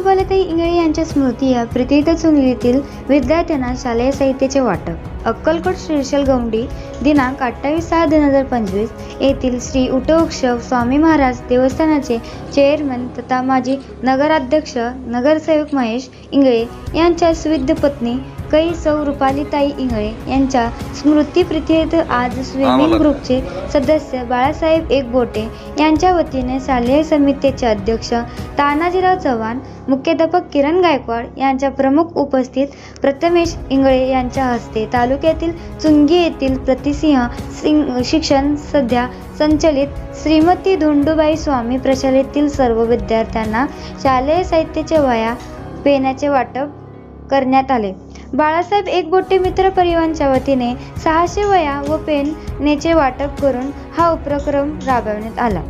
रुपालीताई इंगळे यांच्या स्मृती या प्रीतीत चुंगलीतील विद्यार्थ्यांना शालेय साहित्याचे वाटप. अक्कलकोट श्रीशल गौंडी दिनांक अठ्ठावीस सहा दोन हजार पंचवीस येथील श्री उटोत्सव स्वामी महाराज देवस्थानाचे चेअरमन तथा माजी नगराध्यक्ष नगरसेवक महेश इंगळे यांच्या सुविद्य पत्नी कै सौ रुपालीताई इंगळे यांच्या स्मृतीप्रितीत आज स्विमिंग ग्रुपचे सदस्य बाळासाहेब एकबोटे यांच्या वतीने शालेय समितीचे अध्यक्ष तानाजीराव चव्हाण मुख्याध्यापक किरण गायकवाड यांच्या प्रमुख उपस्थित प्रथमेश इंगळे यांच्या हस्ते तालुक्यातील चुंगी येथील प्रतिसिंह सिंग शिक्षण सध्या संचलित श्रीमती धोंडूबाई स्वामी प्रशालेतील सर्व विद्यार्थ्यांना शालेय साहित्याचे वया पेनाचे वाटप करण्यात आले. बाळासाहेब एकबोटे मित्र परिवारांच्या वतीने सहाशे वया व पेन नेचे वाटप करून हा उपक्रम राबवण्यात आला.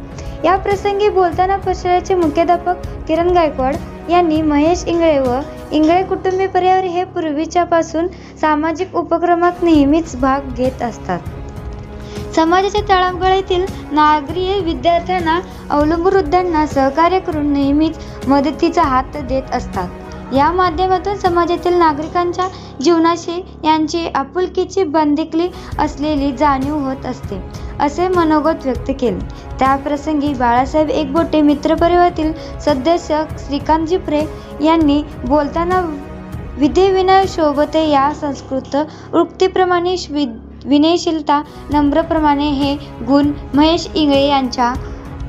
या प्रसंगी बोलताना परिषदेचे मुख्याध्यापक किरण गायकवाड यांनी महेश इंगळे व इंगळे कुटुंबीय परिवार हे पूर्वीच्यापासून सामाजिक उपक्रमात नेहमीच भाग घेत असतात. समाजाच्या तळागळीतील नागरीय विद्यार्थ्यांना अवलंबून वृद्धांना सहकार्य करून नेहमीच मदतीचा हात देत असतात. या माध्यमातून समाजातील नागरिकांच्या जीवनाशी यांची आपुलकीची बंदिकली असलेली जाणीव होत असते असे मनोगत व्यक्त केले. त्याप्रसंगी बाळासाहेब एकबोटे मित्रपरिवारातील सदस्य श्रीकांत जिप्रे यांनी बोलताना विधे शोभते या संस्कृत उक्तीप्रमाणे वि विनयशीलता नम्रप्रमाणे हे गुण महेश इंगळे यांच्या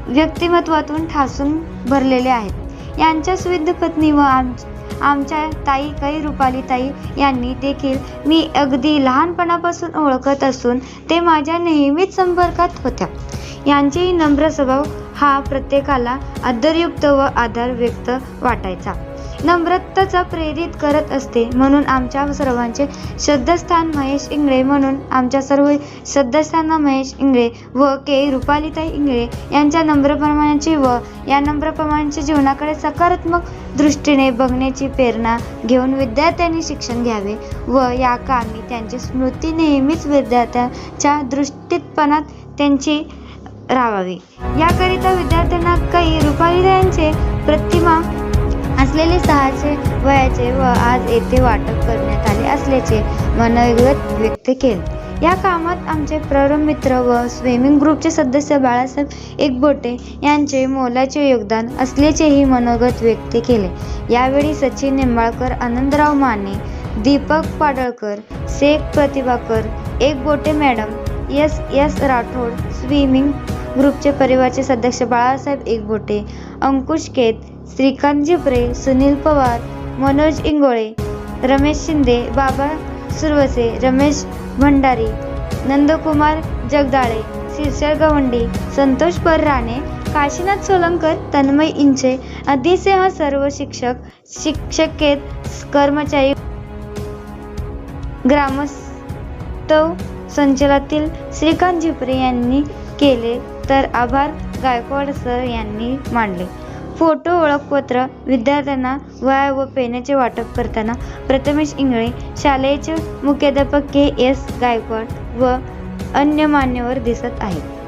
व्यक्तिमत्वातून ठासून भरलेले आहेत. यांच्या सुविध पत्नी व आम आमच्या ताई कै रुपाली ताई यांनी देखील मी अगदी लहानपणापासून ओळखत असून ते माझ्या नेहमीच संपर्कात होत्या. यांचेही नम्र स्वभाव हा प्रत्येकाला आदरयुक्त व आधार व्यक्त वाटायचा. नम्रताचा प्रेरित करत असते. म्हणून आमच्या सर्वांचे श्रद्धास्थान महेश इंगळे म्हणून आमच्या सर्व श्रद्धास्थान महेश इंगळे व के. रुपालिताई इंगळे यांच्या नम्रप्रमाणाची व या नम्रप्रमाणाच्या जीवनाकडे सकारात्मक दृष्टीने बघण्याची प्रेरणा घेऊन विद्यार्थ्यांनी शिक्षण घ्यावे व या कामी त्यांची स्मृती नेहमीच विद्यार्थ्यांच्या दृष्टीतपणात त्यांची राहावी. याकरिता विद्यार्थ्यांना काही रुपालीताईंचे प्रतिमा असलेले सहाशे वयाचे व आज येथे वाटप करण्यात आले असल्याचे मनोगत व्यक्त केले. या कामात आमचे प्रौढ मित्र व स्विमिंग ग्रुपचे सदस्य बाळासाहेब एकबोटे यांचे मोलाचे योगदान असल्याचेही मनोगत व्यक्त केले. यावेळी Sachin Nimbalkar Anandrao Mane Deepak Padalkar Shaikh Pratibhakar Ekbote madam S S Rathod swimming ग्रुपचे परिवारचे सदस्य बाळासाहेब एकबोटे अंकुश केत श्रीकांत झिपरे सुनील पवार मनोज इंगोळे रमेश शिंदे बाबा सुरवसे रमेश भंडारी नंदकुमार जगदाळे शीर्षर गवंडी संतोष परराणे काशीनाथ सोलंकर तन्मय इंचे आदीसह सर्व शिक्षक शिक्षकेत कर्मचारी ग्रामस्तव संचलातील श्रीकांत झिपरे यांनी केले तर आभार गायकवाड सर यांनी मांडले. फोटो ओळखपत्र विद्यार्थ्यांना वया व पेनाचे वाटप करताना प्रथमेश इंगळे शालेयचे मुख्याध्यापक के एस गायकवाड व अन्य मान्यवर दिसत आहेत.